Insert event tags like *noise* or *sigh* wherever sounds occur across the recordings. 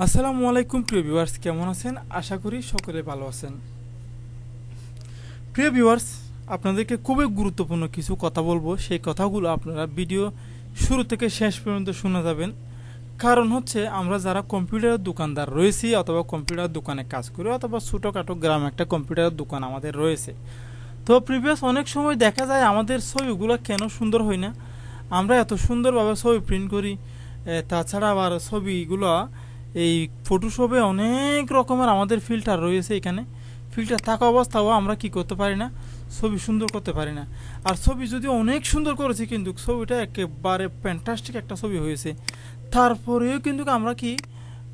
আসসালামু আলাইকুম, প্রিয় ভিউয়ার্স, কেমন আছেন? আশা করি সকলে ভালো আছেন। প্রিয় ভিউয়ার্স, আপনাদেরকে খুবই গুরুত্বপূর্ণ কিছু কথা বলব। সেই কথাগুলো আপনারা ভিডিও শুরু থেকে শেষ পর্যন্ত শোনা যাবেন। কারণ হচ্ছে, আমরা যারা কম্পিউটারের দোকানদার রয়েছি অথবা কম্পিউটার দোকানে কাজ করি অথবা ছোটোখাটো গ্রামে একটা কম্পিউটারের দোকান আমাদের রয়েছে। তো প্রিভিয়াস অনেক সময় দেখা যায় আমাদের ছবিগুলো কেন সুন্দর হয় না? আমরা এত সুন্দরভাবে ছবি প্রিন্ট করি তাছাড়া আবার ছবিগুলো এই ফটোশপে অনেক রকমের আমাদের ফিল্টার রয়েছে এখানে। ফিল্টার থাকা অবস্থাও আমরা কি করতে পারি না? ছবি সুন্দর করতে পারি না। আর ছবি যদি অনেক সুন্দর করেছি কিন্তু ছবিটা একেবারে ফ্যান্টাস্টিক একটা ছবি হয়েছে। তারপরেও কিন্তু আমরা কি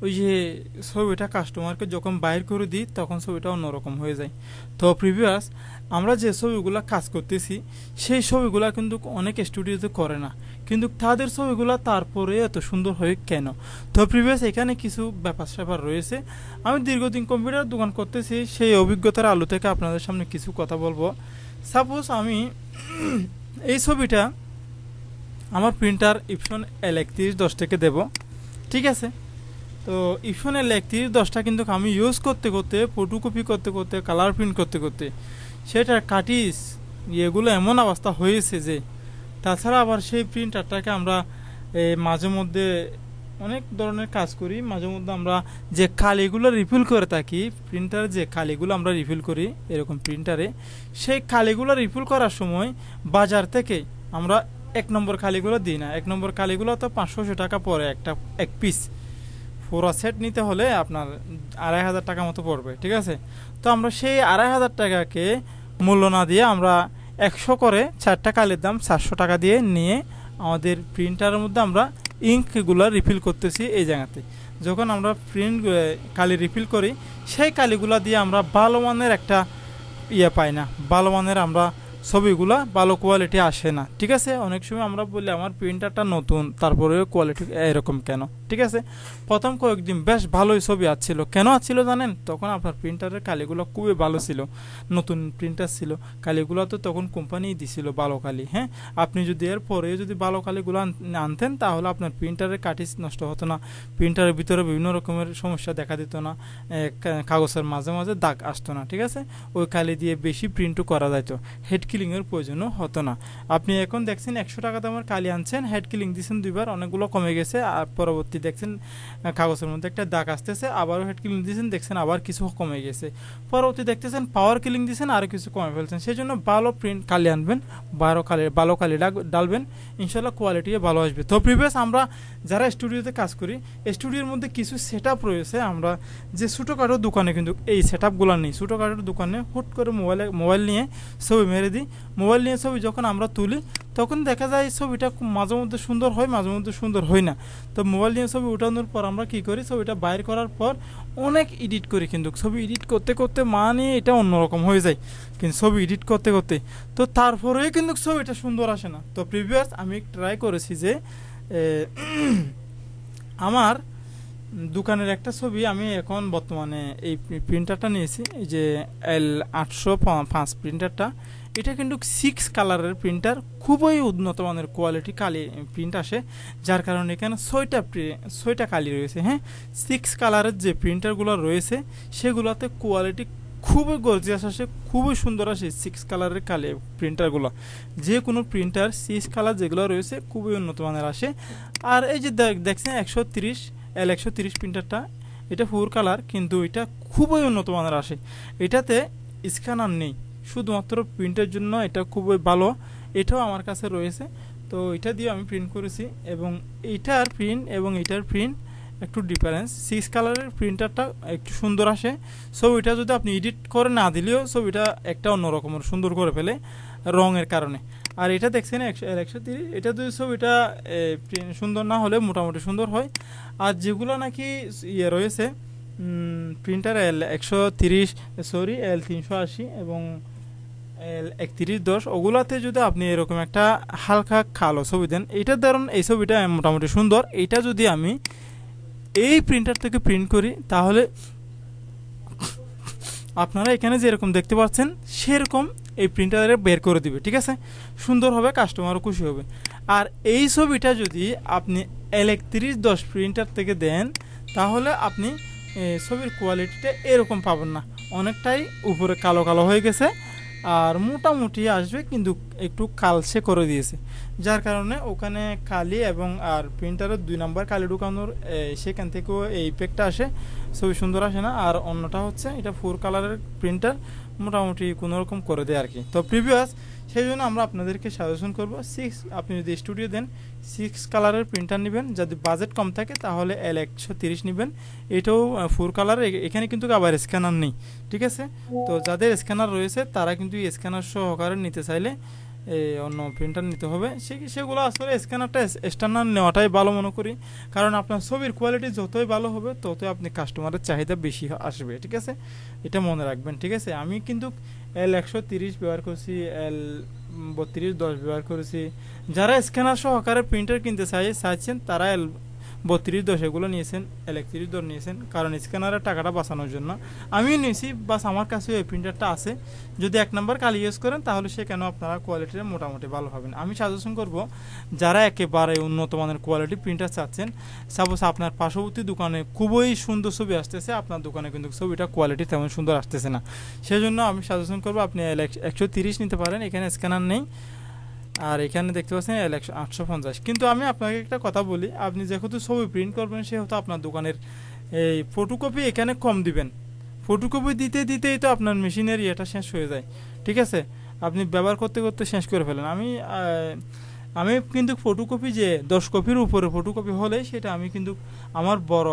ওই যে ছবিটা কাস্টমারকে যখন বাইর করে দিই, তখন ছবিটা অন্যরকম হয়ে যায়। তো প্রিভিয়াস আমরা যে ছবিগুলো কাজ করতেছি, সেই ছবিগুলো কিন্তু অনেক স্টুডিওতে করে না। কিন্তু তাদের ছবিগুলো তারপরে এত সুন্দর হয় কেন? তো প্রিভিয়াস এখানে কিছু ব্যাপার স্যাপার রয়েছে। আমি দীর্ঘদিন কম্পিউটার দোকান করতেছি, সেই অভিজ্ঞতার আলো থেকে আপনাদের সামনে কিছু কথা বলব। সাপোজ আমি এই ছবিটা আমার প্রিন্টার ইপসন এল একত্রিশ দশ থেকে দেব, ঠিক আছে? তো ইপসন এল একত্রিশ দশটা কিন্তু আমি ইউজ করতে করতে ফটোকপি করতে করতে কালার প্রিন্ট করতে করতে, সেটার কাটিস, এগুলো এমন অবস্থা হয়েছে যে তাছাড়া আবার সেই প্রিন্টারটাকে আমরা মাঝে মধ্যে অনেক ধরনের কাজ করি। মাঝে মধ্যে আমরা যে কালিগুলো রিফিল করে থাকি প্রিন্টারে যে কালিগুলো আমরা রিফিল করি, এরকম প্রিন্টারে সেই কালিগুলো রিফিল করার সময় বাজার থেকে আমরা এক নম্বর কালিগুলো দিই না। এক নম্বর কালিগুলো তো পাঁচশোশো টাকা পড়ে একটা, এক পিস পুরো সেট নিতে হলে আপনার আড়াই হাজার টাকা মতো পড়বে, ঠিক আছে? তো আমরা সেই আড়াই হাজার টাকাকে মূল্য না দিয়ে আমরা একশো করে চারটা কালির দাম চারশো টাকা দিয়ে নিয়ে আমাদের প্রিন্টারের মধ্যে আমরা ইঙ্কগুলো রিফিল করতেছি এই জায়গাতে। যখন আমরা প্রিন্ট কালি রিফিল করি, সেই কালিগুলো দিয়ে আমরা ভালো মানের একটা ইয়ে পাই না। ভালো মানের আমরা ছবিগুলা, ভালো কোয়ালিটি আসে না। ঠিক আছে? অনেক সময় আমরা বলি, আমার প্রিন্টারটা নতুন, তারপরেও কোয়ালিটি এরকম কেন? ঠিক আছে? প্রথম কয়েকদিন বেশ ভালোই ছবি আসছিল। কেন আসছিল জানেন? তখন আপনার প্রিন্টারের কালিগুলো খুবই ভালো ছিল। নতুন প্রিন্টার ছিল। কালিগুলো তো তখন কোম্পানিই দিছিল ভালো কালি হ্যাঁ? আপনি যদি এর পরে যদি ভালো কালিগুলো আনতেন, তাহলে আপনার প্রিন্টারের কাঠি নষ্ট হতো না। প্রিন্টারের ভিতরে বিভিন্ন রকমের সমস্যা দেখা দিত না। কাগজের মাঝে মাঝে দাগ আসতো না, ঠিক আছে? ওই কালি দিয়ে বেশি প্রিন্টও করা যাইতো। হেড কিলিংয়ের প্রয়োজনও হতো না। আপনি এখন দেখছেন একশো টাকা দামের কালি আনছেন হেড কিলিং দিয়েছেন দুইবার, অনেকগুলো কমে গেছে, আর পরবর্তী দেখছেন কাগজের মধ্যে একটা দাগ আসতেছে, আবারও হেড কিলিং দিয়েছেন, দেখছেন আবার কিছু কমে গেছে। পরবর্তী দেখতেছেন পাওয়ার কিলিং দিয়েছেন, আরও কিছু কমে ফেলছেন। সেই জন্য ভালো প্রিন্ট কালি আনবেন, বারো কালি ভালো কালি ডালবেন, ইনশাল্লাহ কোয়ালিটি ভালো আসবে। তো প্রিভিয়াস আমরা যারা স্টুডিওতে কাজ করি স্টুডিওর মধ্যে কিছু সেট আপ রয়েছে। আমরা যে ছোটোখাটো দোকানে কিন্তু এই সেট আপগুলো নেই। ছোটোখাটো দোকানে হুট করে মোবাইলে মোবাইল নিয়ে ছবি মেরে দিই। মোবাইল নিয়ে ছবি যখন আমরা তুলি তখন দেখা যায় ছবিটা মাঝে মধ্যে সুন্দর হয়, মাঝে মধ্যে সুন্দর হয় না। তো মোবাইল নিয়ে ছবি উঠানোর পর আমরা কি করি, ছবিটা বাইর করার পর অনেক এডিট করি কিন্তু। ছবি এডিট করতে করতে মানে এটা অন্যরকম হয়ে যায় কিন্তু ছবি এডিট করতে করতে। তো তারপরেও কিন্তু ছবিটা সুন্দর আসে না। তো প্রিভিয়াস আমি ট্রাই করেছি যে আমার দোকানের একটা ছবি আমি এখন বর্তমানে এই প্রিন্টারটা নিয়েছি, এই যে এল আটশো পাঁচ প্রিন্টারটা এটা কিন্তু সিক্স কালারের প্রিন্টার খুবই উন্নত মানের কোয়ালিটি কালি প্রিন্ট আসে, যার কারণে এখানে ছয়টা ছয়টা কালি রয়েছে হ্যাঁ? সিক্স কালারের যে প্রিন্টারগুলো রয়েছে, সেগুলোতে কোয়ালিটি খুবই গর্জিয়াস আসে, খুবই সুন্দর আসে সিক্স কালারের কালি প্রিন্টারগুলো যে কোনো প্রিন্টার সিক্স কালার যেগুলো রয়েছে, খুবই উন্নত মানের আসে। আর এই যে দেখ- দেখছেন একশো তিরিশ এল একশো তিরিশ প্রিন্টারটা এটা ফোর কালার কিন্তু এটা খুবই উন্নত মানের আসে। এটাতে স্ক্যানার নেই। শুধুমাত্র প্রিন্টের জন্য এটা খুবই ভালো। এটাও আমার কাছে রয়েছে। তো এটা দিয়ে আমি প্রিন্ট করেছি এবং এইটার প্রিন্ট এবং এটার প্রিন্ট একটু ডিফারেন্স সিক্স কালারের প্রিন্টারটা একটু সুন্দর আসে। ছবিটা যদি আপনি এডিট করে না দিলেও ছবিটা একটা অন্যরকমের সুন্দর করে ফেলে রঙের কারণে। আর এটা দেখছেন একশো একশো তিরিশ। এটা যদি ছবিটা সুন্দর না হলে মোটামুটি সুন্দর হয়। আর যেগুলো নাকি ইয়ে রয়েছে প্রিন্টার এল একশো তিরিশ সরি এল তিনশো আশি এবং একত্রিশ দশ, ওগুলাতে যদি আপনি এরকম একটা হালকা কালো ছবি দেন, এইটার ধরুন এই ছবিটা মোটামুটি সুন্দর। এইটা যদি আমি এই প্রিন্টার থেকে প্রিন্ট করি, তাহলে আপনারা এখানে যেরকম দেখতে পাচ্ছেন, সেরকম এই প্রিন্টারে বের করে দিবে, ঠিক আছে? সুন্দর হবে কাস্টমারও খুশি হবে। আর এই ছবিটা যদি আপনি একত্রিশ দশ প্রিন্টার থেকে দেন, তাহলে আপনি ছবির কোয়ালিটিটা এরকম পাবেন না। অনেকটাই উপরে কালো কালো হয়ে গেছে। আর মোটামুটি আসবে কিন্তু একটু কালসে করে দিয়েছে। যার কারণে ওখানে কালি এবং আর প্রিন্টারের দুই নাম্বার কালি ঢুকানোর সেখান থেকেও এই ইফেক্টটা আসে, ছবি সুন্দর আসে না। আর অন্যটা হচ্ছে এটা ফোর কালারের প্রিন্টার, মোটামুটি কোনো রকম করে দেয় আর কি তো প্রিভিয়াস সেই জন্য আমরা আপনাদেরকে সাজেশন করব সিক্স আপনি যদি স্টুডিও দেন সিক্স কালারের প্রিন্টার নেবেন। যদি বাজেট কম থাকে, তাহলে এল একশো তিরিশ নেবেন। এটাও ফোর কালার এখানে কিন্তু আবার স্ক্যানার নেই, ঠিক আছে? তো যাদের স্ক্যানার রয়েছে, তারা কিন্তু স্ক্যানার সহকারে নিতে চাইলে এই অন্য প্রিন্টার নিতে হবে। সে সেগুলো আসলে স্ক্যানারটা স্ট্যান্ডার্ড নেওয়াটাই ভালো মনে করি। কারণ আপনার ছবির কোয়ালিটি যতই ভালো হবে, ততই আপনি কাস্টমারের চাহিদা বেশি আসবে, ঠিক আছে? এটা মনে রাখবেন, ঠিক আছে? আমি কিন্তু এল একশো তিরিশ ব্যবহার করছি এল বত্রিশ, দশ ব্যবহার করেছি। যারা স্ক্যানার সহকারে প্রিন্টার কিনতে চাই, চাইছেন তারা এল বত্রিশ দশ এগুলো নিয়েছেন একত্রিশ দশ নিয়েছেন, কারণ স্ক্যানারের টাকাটা বাঁচানোর জন্য। আমিও নিয়েছি, বাস আমার কাছে ওই প্রিন্টারটা আছে। যদি এক নম্বর কালি ইউজ করেন, তাহলে সেখানেও আপনারা কোয়ালিটিটা মোটামুটি ভালো পাবেন। আমি সাজেশন করব, যারা একেবারে উন্নত মানের কোয়ালিটি প্রিন্টার চাচ্ছেন সাপোজ আপনার পার্শ্ববর্তী দোকানে খুবই সুন্দর ছবি আসতেছে, আপনার দোকানে কিন্তু ছবিটা কোয়ালিটি তেমন সুন্দর আসতেছে না। সেজন্য আমি সাজেশন করব, আপনি একশো তিরিশ নিতে পারেন, এখানে স্ক্যানার নেই। আর এখানে দেখতে পাচ্ছেন আটশো পঞ্চাশ। কিন্তু আমি আপনাকে একটা কথা বলি, আপনি যেহেতু ছবি প্রিন্ট করবেন, সেহেতু আপনার দোকানের এই ফটোকপি এখানে কম দিবেন। ফটোকপি দিতে দিতেই তো আপনার মেশিনের ইয়েটা শেষ হয়ে যায়, ঠিক আছে? আপনি ব্যবহার করতে করতে শেষ করে ফেলেন। আমি আমি কিন্তু ফটোকপি যে দশ কপির উপরে ফটোকপি হলে সেটা আমি কিন্তু আমার বড়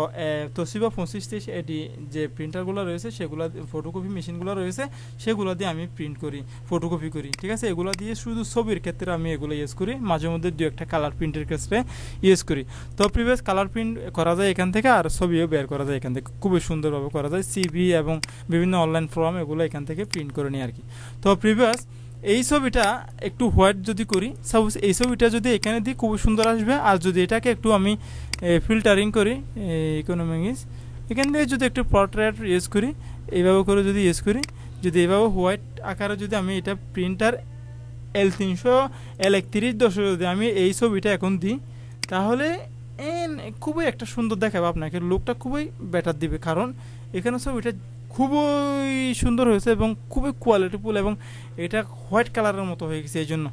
তসিবা পঁচিশ তেইশ এডি যে প্রিন্টারগুলো রয়েছে সেগুলো ফটোকপি মেশিনগুলো রয়েছে সেগুলো দিয়ে আমি প্রিন্ট করি ফটোকপি করি, ঠিক আছে? এগুলো দিয়ে শুধু ছবির ক্ষেত্রে আমি এগুলো ইউজ করি, মাঝে মধ্যে দু একটা কালার প্রিন্টের ক্ষেত্রে ইউজ করি। তো প্রিভিয়াস কালার প্রিন্ট করা যায় এখান থেকে আর ছবিও বের করা যায় এখান থেকে। খুবই সুন্দরভাবে করা যায় সিভি এবং বিভিন্ন অনলাইন ফর্ম এগুলো এখান থেকে প্রিন্ট করে নিই আর কি তো প্রিভিয়াস এই ছবিটা একটু হোয়াইট যদি করি সাপোজ এই ছবিটা যদি এখানে দিই, খুবই সুন্দর আসবে। আর যদি এটাকে একটু আমি ফিল্টারিং করি ইকোনমিক্স এখান থেকে যদি একটু পোর্ট্রেট ইউজ করি, এইভাবে করে যদি ইউজ করি, যদি এইভাবে হোয়াইট আকারে যদি আমি এটা প্রিন্টার এল তিনশো এল একত্রিশ দশে যদি আমি এই ছবিটা এখন দিই, তাহলে খুবই একটা সুন্দর দেখাবে আপনাকে। লুকটা খুবই বেটার দিবে। কারণ এখানে ছবিটা খুবই সুন্দর হয়েছে এবং খুবই কোয়ালিটিফুল এবং এটা হোয়াইট কালারের মতো হয়ে গেছে এই জন্য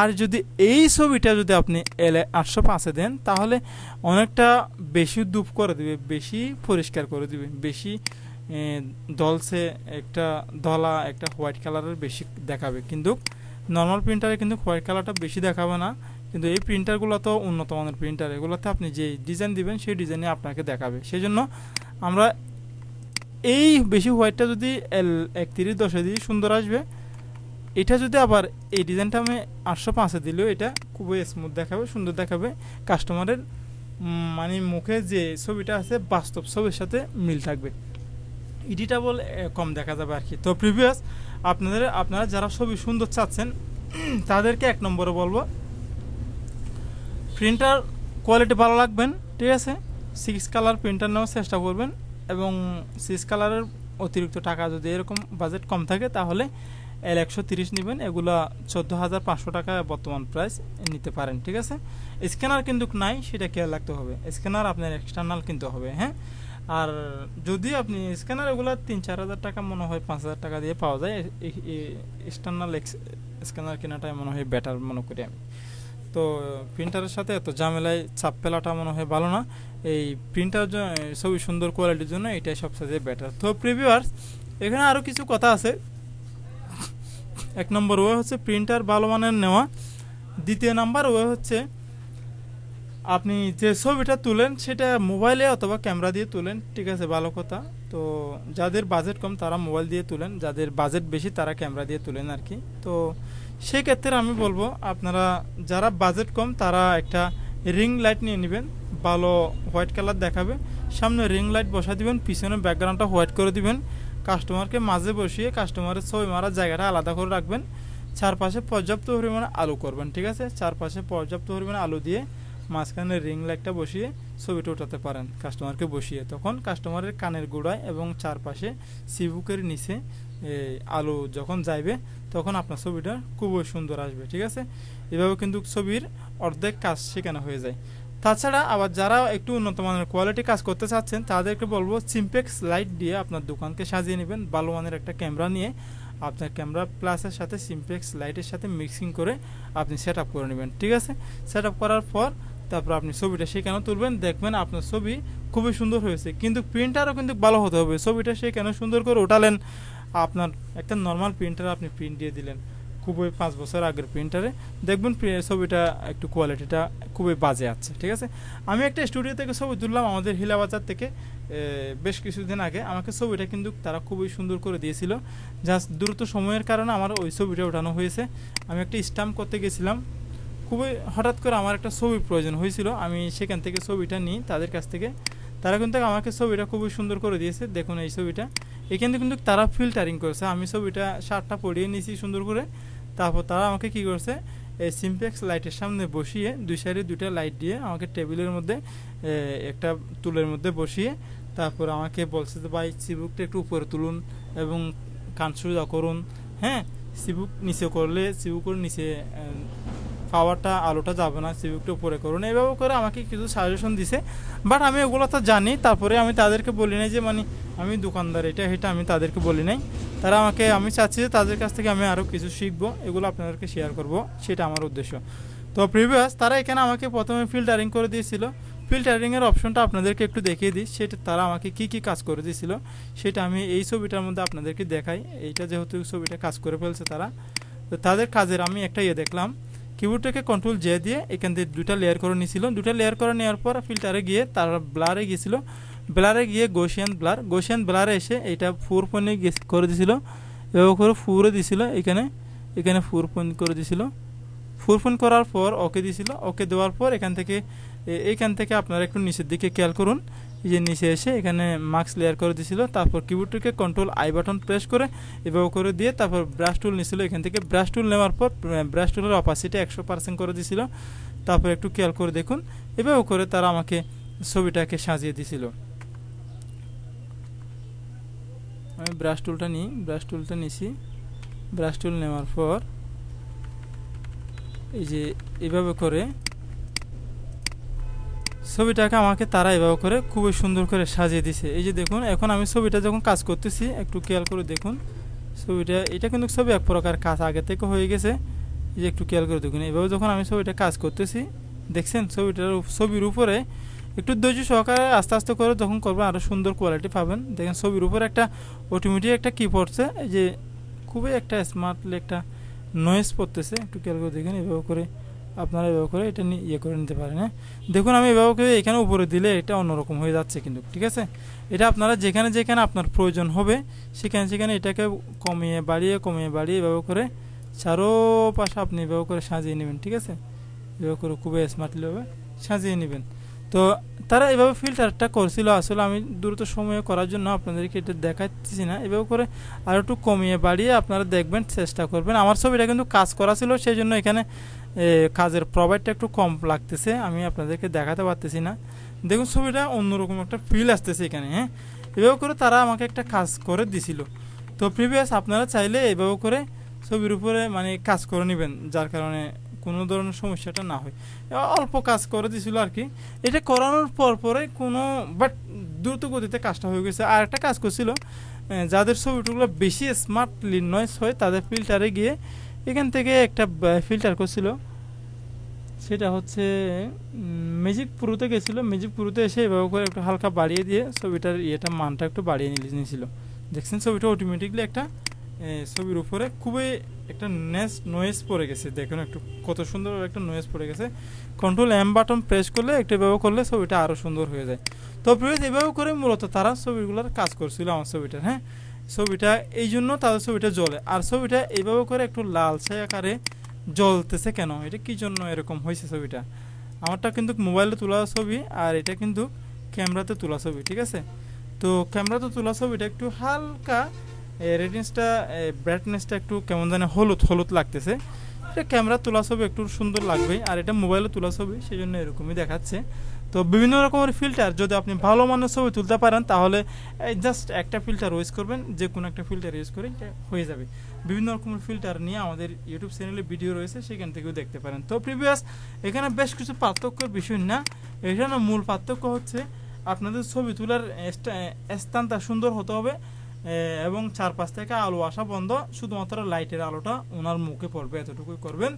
আর যদি এই ছবিটা যদি আপনি এলে আটশো পাঁচে দেন তাহলে অনেকটা বেশি ধূপ করে দিবে বেশি পরিষ্কার করে দিবে বেশি এ, দলসে একটা দলা একটা হোয়াইট কালারের বেশি দেখাবে। কিন্তু নর্মাল প্রিন্টারে কিন্তু হোয়াইট কালারটা বেশি দেখাবে না। কিন্তু এই প্রিন্টারগুলো তো উন্নত মানের প্রিন্টার এগুলোতে আপনি যে ডিজাইন দিবেন সেই ডিজাইনে আপনাকে দেখাবে। সেই জন্য আমরা এই বেশি হোয়াইটটা যদি একত্রিশ দশে দিই সুন্দর আসবে, এটা যদি আবার এই ডিজাইনটা আমি আটশো পাঁচে দিলেও এটা খুবই স্মুথ দেখাবে, সুন্দর দেখাবে। কাস্টমারের মানে মুখে যে ছবিটা আছে, বাস্তব ছবির সাথে মিল থাকবে। এডিটেবল কম দেখা যাবে আর কি। তো প্রিভিয়াস আপনাদের, আপনারা যারা ছবি সুন্দর চাচ্ছেন, *clears throat* তাদেরকে এক নম্বরে বলব প্রিন্টার কোয়ালিটি ভালো লাগবেন ঠিক আছে? সিক্স কালার প্রিন্টার নেওয়ার চেষ্টা করবেন। এবং সিক্স কালারের অতিরিক্ত টাকা যদি এরকম বাজেট কম থাকে, তাহলে এল একশো তিরিশ নেবেন। এগুলো চোদ্দ হাজার পাঁচশো টাকা বর্তমান প্রাইস নিতে পারেন, ঠিক আছে? স্ক্যানার কিন্তু নাই, সেটা খেয়াল রাখতে হবে। স্ক্যানার আপনার এক্সটার্নাল কিনতে হবে হ্যাঁ? আর যদি আপনি স্ক্যানার এগুলো তিন চার হাজার টাকা, মনে হয় পাঁচ হাজার টাকা দিয়ে পাওয়া যায় এক্সটার্নাল স্ক্যানার কেনাটাই মনে হয় বেটার মনে করি আমি। তো প্রিন্টারের সাথে এত ঝামেলায় চাপ পেলাটা মনে হয় ভালো না। এই প্রিন্টার ছবি সুন্দর কোয়ালিটির জন্য এটাই সবচেয়ে বেটার তো প্রিভিউয়ার্স এখানে আরও কিছু কথা আছে। এক নম্বর ওয়ে হচ্ছে প্রিন্টার ভালো মানের নেওয়া। দ্বিতীয় নাম্বার ওয়ে হচ্ছে আপনি যে ছবিটা তুলেন সেটা মোবাইলে অথবা ক্যামেরা দিয়ে তুলেন, ঠিক আছে, ভালো কথা। তো, যাদের বাজেট কম তারা মোবাইল দিয়ে তুলেন, যাদের বাজেট বেশি তারা ক্যামেরা দিয়ে তুলেন আর কি। তো সেক্ষেত্রে আমি বলব, আপনারা যারা বাজেট কম, তারা একটা রিং লাইট নিয়ে নেবেন, ভালো হোয়াইট কালার দেখাবে। সামনে রিং লাইট বসা দিবেন, পিছনে ব্যাকগ্রাউন্ডটা হোয়াইট করে দিবেন। কাস্টমারকে মাঝে বসিয়ে কাস্টমারের ছবি মারার জায়গাটা আলাদা করে রাখবেন। চারপাশে পর্যাপ্ত পরিমাণে আলু করবেন, ঠিক আছে? চারপাশে পর্যাপ্ত পরিমাণে আলু দিয়ে মাঝখানে রিং লাইটটা বসিয়ে ছবিটা উঠাতে পারেন কাস্টমারকে বসিয়ে। তখন কাস্টমারের কানের গোড়ায় এবং চারপাশে সিবুকের নিচে আলো যখন যাইবে, তখন আপনার ছবিটা খুবই সুন্দর আসবে, ঠিক আছে? এভাবে কিন্তু ছবির অর্ধেক কাজ সেখানে হয়ে যায়। তাছাড়া আবার যারা একটু উন্নত মানের কোয়ালিটি কাজ করতে চাচ্ছেন, তাদেরকে বলব সিম্পেক্স লাইট দিয়ে আপনার দোকানকে সাজিয়ে নেবেন। ভালো মানের একটা ক্যামেরা নিয়ে আপনার ক্যামেরা প্লাসের সাথে সিম্পেক্স লাইটের সাথে মিক্সিং করে আপনি সেট করে নেবেন, ঠিক আছে? সেট করার পর তারপর আপনি ছবিটা সেখানে তুলবেন, দেখবেন আপনার ছবি খুবই সুন্দর হয়েছে। কিন্তু প্রিন্টারও কিন্তু ভালো হতে হবে। ছবিটা সেখানে সুন্দর করে ওঠালেন আপনার একটা নর্মাল প্রিন্টার আপনি প্রিন্ট দিয়ে দিলেন। খুবই পাঁচ বছর আগের প্রিন্টারে দেখবেন ছবিটা একটু কোয়ালিটিটা খুবই বাজে আছে, ঠিক আছে? আমি একটা স্টুডিও থেকে ছবি তুললাম, আমাদের হিলাবাজার থেকে বেশ কিছুদিন আগে। আমাকে ছবিটা কিন্তু তারা খুবই সুন্দর করে দিয়েছিল। জাস্ট দ্রুত সময়ের কারণে আমার ওই ছবিটা ওঠানো হয়েছে। আমি একটা স্টাম্প করতে গেছিলাম। খুবই হঠাৎ করে আমার একটা ছবির প্রয়োজন হয়েছিল। আমি সেখান থেকে ছবিটা নিই তাদের কাছ থেকে। তারা কিন্তু আমাকে ছবিটা খুবই সুন্দর করে দিয়েছে। দেখুন এই ছবিটা। এখানে কিন্তু তারা ফিল্টারিং করেছে। আমি ছবিটা শার্টটা পরিয়ে নিয়েছি সুন্দর করে। তারপর তারা আমাকে কি করছে? এই সিম্পেক্স লাইটের সামনে বসিয়ে দুই সাইডে দুইটা লাইট দিয়ে আমাকে টেবিলের মধ্যে একটা তুলের মধ্যে বসিয়ে তারপর আমাকে বলছে যে, ভাই সিবুকটা একটু উপরে তুলুন এবং কান সোজা করুন। হ্যাঁ সিবুক নিচে করলে সিবুকের নিচে পাওয়ারটা, আলোটা যাবে না সিবুকটা উপরে করুন। এইভাবে করে আমাকে কিছু সাজেশন দিছে। বাট আমি ওগুলো তো জানি, তারপরে আমি তাদেরকে বলি নাই যে মানে আমি দোকানদার, এটা এটা আমি তাদেরকে বলি নাই। তারা আমাকে, আমি চাচ্ছি যে তাদের কাছ থেকে আমি আরও কিছু শিখব, এগুলো আপনাদেরকে শেয়ার করব, সেটা আমার উদ্দেশ্য। তো প্রিভিয়াস তারা এখানে আমাকে প্রথমে ফিল্টারিং করে দিয়েছিল। ফিল্টারিংয়ের অপশনটা আপনাদেরকে একটু দেখিয়ে দিই, সেটা তারা আমাকে কি কি কাজ করে দিয়েছিল, সেটা আমি এই ছবিটার মধ্যে আপনাদেরকে দেখাই। এইটা যেহেতু ছবিটা কাজ করে ফেলছে তারা। তো তাদের কাজের আমি একটা ইয়ে দেখলাম। কিবোর্ডটাকে কন্ট্রোল জে দিয়ে এখান থেকে দুটা লেয়ার করে নিয়েছিল। দুটা লেয়ার করে নেওয়ার পর ফিল্টারে গিয়ে তার ব্লারে গিয়েছিল। ব্লারে গিয়ে গোশিয়ান ব্লার গোশিয়ান ব্লারে এসে এটা ফোর পয়েন্টে করে দিছিল এভাবে করে ফুরে দিছিল এখানে। এখানে ফোর পয়েন্ট করে দিছিল ফোর পয়েন্ট করার পর ওকে দিছিল ওকে দেওয়ার পর এখান থেকে, এ- এইখান থেকে আপনারা একটু নিচের দিকে খেয়াল করুন। যে নিচে এসে এখানে মাস্ক লেয়ার করে দিছিল তারপর কিবোর্ডটিকে কন্ট্রোল আই বাটন প্রেস করে এভাবে করে দিয়ে তারপর ব্রাশ টুল নিছিল এখান থেকে ব্রাশ টুল নেওয়ার পর ব্রাশ টুলের অপাসিটি একশো পার্সেন্ট করে দিছিল তারপর একটু খেয়াল করে দেখুন, এভাবে করে তারা আমাকে ছবিটাকে সাজিয়ে দিছিল আমি ব্রাশ টুলটা নিই ব্রাশ টুলটা নিছি। ব্রাশ টুল নেওয়ার পর এই যে এভাবে করে ছবিটাকে আমাকে তারা এভাবে করে খুবই সুন্দর করে সাজিয়ে দিছে। এই যে দেখুন, এখন আমি ছবিটা যখন কাজ করতেছি, একটু খেয়াল করে দেখুন। ছবিটা, এটা কিন্তু ছবি এক প্রকার কাজ আগে থেকে হয়ে গেছে। এই যে একটু খেয়াল করে দেখুন এইভাবে যখন আমি ছবিটা কাজ করতেছি, দেখছেন? ছবিটার ছবির উপরে একটু ধৈর্য সহকারে আস্তে আস্তে করে যখন করবেন আরও সুন্দর কোয়ালিটি পাবেন। দেখেন, ছবির উপরে একটা অটোমেটিক একটা কি পড়ছে এই যে খুবই একটা স্মার্টলি একটা নয়েজ পড়তেছে। একটু খেয়াল করে দেখেন, এভাবে করে আপনারা এভাবে করে এটা ইয়ে করে নিতে পারেন হ্যাঁ? দেখুন, আমি এভাবে করে এখানে উপরে দিলে এটা অন্যরকম হয়ে যাচ্ছে কিন্তু, ঠিক আছে? এটা আপনারা যেখানে যেখানে আপনার প্রয়োজন হবে, সেখানে সেখানে এটাকে কমিয়ে বাড়িয়ে কমিয়ে বাড়িয়ে এভাবে করে চারো পাশে আপনি এভাবে করে সাজিয়ে নেবেন, ঠিক আছে? এভাবে করে খুবই স্মার্টলি হবে সাজিয়ে নেবেন। তো তারা এভাবে ফিল্টারটা করছিল, আসলে আমি দ্রুত সময়ে করার জন্য আপনাদেরকে এটা দেখাচ্ছি না। এভাবে করে আর একটু কমিয়ে বাড়িয়ে আপনারা দেখবেন, চেষ্টা করবেন। আমার ছবিটা কিন্তু কাজ করা ছিল, সেই জন্য এখানে কাজের প্রোভাইডটা একটু কম লাগতেছে, আমি আপনাদেরকে দেখাতে পারতেছি না। দেখুন, ছবিটা অন্যরকম একটা ফিল আসতেছে এখানে হ্যাঁ? এভাবে করে তারা আমাকে একটা কাজ করে দিছিল। তো প্রিভিয়াস আপনারা চাইলে এভাবে করে ছবির উপরে মানে কাজ করে নেবেন, যার কারণে কোনো ধরনের সমস্যাটা না হয়। অল্প কাজ করে দিছিল আর কি। এটা করানোর পর পরে কোনো বাট দ্রুত গতিতে কাজটা হয়ে গেছে। আর একটা কাজ করছিল যাদের ছবিগুলো বেশি স্মার্টলি নয়েস হয়, তাদের ফিল্টারে গিয়ে এখান থেকে একটা ফিল্টার করছিল। সেটা হচ্ছে ম্যাজিক প্রোতে গেছিল। ম্যাজিক প্রোতে এসে এভাবে করে একটু হালকা বাড়িয়ে দিয়ে ছবিটার ইয়েটা, মানটা একটু বাড়িয়ে নিয়ে নিয়েছিল। দেখছেন ছবিটা অটোমেটিকলি একটা ছবির উপরে খুবই একটা নেস নয়েজ পড়ে গেছে। দেখুন একটু কত সুন্দর একটা নয়েজ পড়ে গেছে। কন্ট্রোল এম বাটন প্রেস করলে একটু এভাবে করলে ছবিটা আরও সুন্দর হয়ে যায়। তো প্রিভিয়াস এভাবে করে মূলত তারা ছবিগুলোর কাজ করছিল আমার ছবিটার হ্যাঁ? ছবিটা এই জন্য তাদের ছবিটা জ্বলে। আর ছবিটা এইভাবে করে একটু লালচে আকারে জ্বলতেছে কেন? এটা কি জন্য এরকম হয়েছে ছবিটা? আমারটা কিন্তু মোবাইলে তোলা ছবি, আর এটা কিন্তু ক্যামেরাতে তোলা ছবি, ঠিক আছে? তো ক্যামেরাতে তোলা ছবিটা একটু হালকা রেডিয়েন্সটা ব্রাইটনেসটা একটু কেমন জানে হলুদ হলুদ লাগতেছে। এটা ক্যামেরা তোলা ছবি একটু সুন্দর লাগবে আর এটা মোবাইলে তোলা ছবি সেই জন্য এরকমই দেখাচ্ছে। তো বিভিন্ন রকমের ফিল্টার যদি আপনি ভালো মানের ছবি তুলতে পারেন, তাহলে জাস্ট একটা ফিল্টার ইউজ করবেন যে কোনো একটা ফিল্টার ইউজ করে হয়ে যাবে। বিভিন্ন রকমের ফিল্টার নিয়ে আমাদের ইউটিউব চ্যানেলে ভিডিও রয়েছে, সেখান থেকেও দেখতে পারেন। তো প্রিভিয়াস এখানে বেশ কিছু পার্থক্যের বিষয় না। এখানে মূল পার্থক্য হচ্ছে আপনাদের ছবি তোলার স্থানটা সুন্দর হতে হবে এবং চারপাশ থেকে আলো আসা বন্ধ। শুধুমাত্র লাইটের আলোটা ওনার মুখে পড়বে, এতটুকুই করবেন।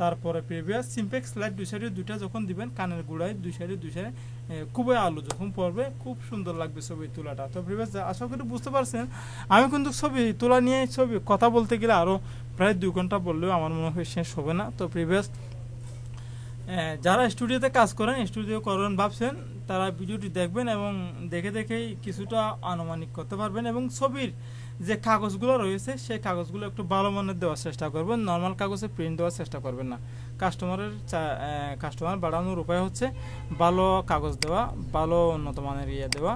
তারপরে প্রিভিয়াস সিম্পেক্স লাইট দুই সাইডে দুইটা যখন দিবেন, কানের গুড়ায় দুই সাইডে দুই সাইডে খুবই আলো যখন পড়বে, খুব সুন্দর লাগবে ছবি তোলাটা। তো প্রিভিয়াস আশা করি বুঝতে পারছেন, আমি কিন্তু ছবি তোলা নিয়ে ছবি কথা বলতে গেলে আরও প্রায় দুই ঘণ্টা বললেও আমার মনে হয় শেষ হবে না। তো প্রিভিয়াস যারা স্টুডিওতে কাজ করেন, স্টুডিও করেন, ভাবছেন, তারা ভিডিওটি দেখবেন এবং দেখে দেখেই কিছুটা আনুমানিক করতে পারবেন এবং ছবির যে কাগজগুলো রয়েছে, সেই কাগজগুলো একটু ভালো মানের দেওয়ার চেষ্টা করবেন। নর্মাল কাগজে প্রিন্ট দেওয়ার চেষ্টা করবেন না। কাস্টমারের কাস্টমার বাড়ানোর উপায় হচ্ছে ভালো কাগজ দেওয়া, ভালো উন্নত মানের ইয়ে দেওয়া,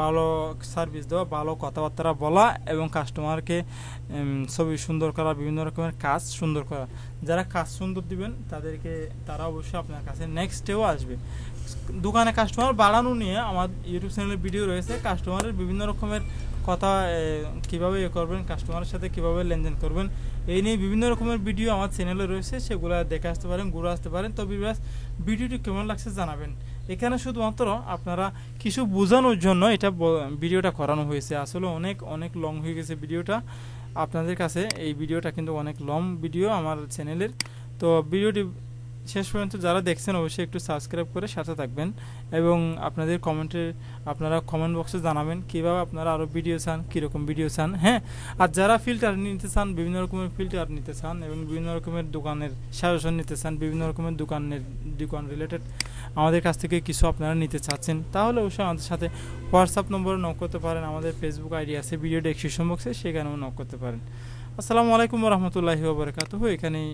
ভালো সার্ভিস দেওয়া, ভালো কথাবার্তা বলা এবং কাস্টমারকে ছবি সুন্দর করা, বিভিন্ন রকমের কাজ সুন্দর করা। যারা কাজ সুন্দর দিবেন, তাদেরকে, তারা অবশ্যই আপনার কাছে নেক্সট ডেও আসবে। দোকানে কাস্টমার বাড়ানো নিয়ে আমার ইউটিউব চ্যানেলে ভিডিও রয়েছে। কাস্টমারের বিভিন্ন রকমের কথা কীভাবে ইয়ে করবেন কাস্টমারের সাথে কীভাবে লেনদেন করবেন, এই নিয়ে বিভিন্ন রকমের ভিডিও আমার চ্যানেলে রয়েছে, সেগুলো দেখে আসতে পারেন, ঘুরে আসতে পারেন। তো বিবাস ভিডিওটি কেমন লাগছে জানাবেন। এখানে শুধুমাত্র আপনারা কিছু বোঝানোর জন্য এটা ভিডিওটা করানো হয়েছে। আসলে অনেক অনেক লং হয়ে গেছে ভিডিওটা আপনাদের কাছে এই ভিডিওটা কিন্তু অনেক লং ভিডিও আমার চ্যানেলের তো ভিডিওটি শেষ পর্যন্ত যারা দেখছেন, অবশ্যই একটু সাবস্ক্রাইব করে সাথে থাকবেন এবং আপনাদের কমেন্টে আপনারা কমেন্ট বক্সে জানাবেন কীভাবে আপনারা আরও ভিডিও চান, কীরকম ভিডিও চান হ্যাঁ? আর যারা ফিল্টার নিতে চান, বিভিন্ন রকমের ফিল্টার নিতে চান এবং বিভিন্ন রকমের দোকানের সাজেশন নিতে চান, বিভিন্ন রকমের দোকানের, দোকান রিলেটেড আমাদের কাছ থেকে কিছু আপনারা নিতে চাচ্ছেন, তাহলে অবশ্যই আমাদের সাথে হোয়াটসঅ্যাপ নম্বরে নক করতে পারেন, আমাদের ফেসবুক আইডি আছে ভিডিও ডেসক্রিপশন বক্সে সেখানেও নক করতে পারেন। আসসালামু আলাইকুম রহমতুল্লাহি ওবরাকাতুহু এখানেই